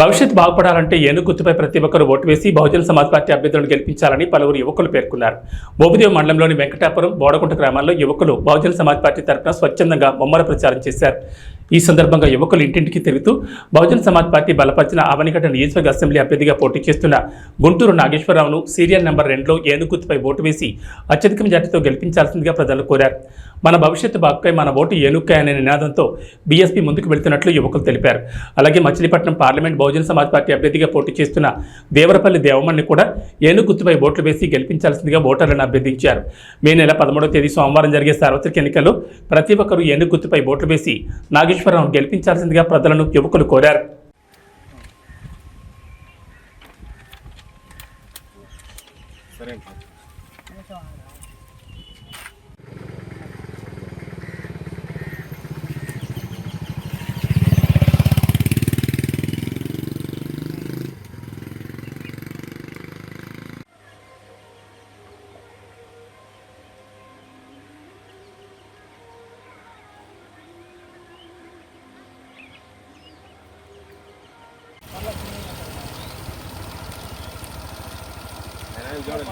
భవిష్యత్ బాగుపడాలంటే ఏనుగు గుర్తుపై ప్రతి ఒక్కరు ఓటు వేసి బహుజన సమాజ్ పార్టీ అభ్యర్థులను గెలిపించాలని పలువురు యువకులు పేర్కొన్నారు. బోబుదేవ్ మండలంలోని వెంకటాపురం బోడకుంట గ్రామాల్లో యువకులు బహుజన సమాజ్ పార్టీ తరఫున స్వచ్ఛందంగా ముమ్మర ప్రచారం చేశారు. ఈ సందర్భంగా యువకులు ఇంటింటికి తిరుగుతూ బహుజన్ సమాజ్ పార్టీ బలపరిచిన అవనిగడ్డ నియోజకవర్గ అసెంబ్లీ అభ్యర్థిగా పోటీ చేస్తున్న గుంటూరు నాగేశ్వరరావును సీరియల్ నెంబర్ రెండులో ఏనుగుతుపై ఓటు వేసి అత్యధిక మెజార్టీతో గెలిపించాల్సిందిగా ప్రజలు కోరారు. మన భవిష్యత్తు బాగుపై మన ఓటు ఏనుక్కాయ అనే నినాదంతో బీఎస్పీ ముందుకు వెళ్తున్నట్లు యువకులు తెలిపారు. అలాగే మచిలీపట్నం పార్లమెంట్ బహుజన సమాజ్ పార్టీ అభ్యర్థిగా పోటీ చేస్తున్న దేవరపల్లి దేవమణ్ణి కూడా ఏనుగుతుపై ఓట్లు వేసి గెలిపించాల్సిందిగా ఓటర్లను అభ్యర్థించారు. మే నెల పదమూడవ తేదీ సోమవారం జరిగే సార్వత్రిక ఎన్నికల్లో ప్రతి ఒక్కరూ ఏనుగుతుపై ఓట్లు వేసి నాగేశ్వరరావు గెలిపించాల్సిందిగా ప్రజలను యువకులు కోరారు. இதோட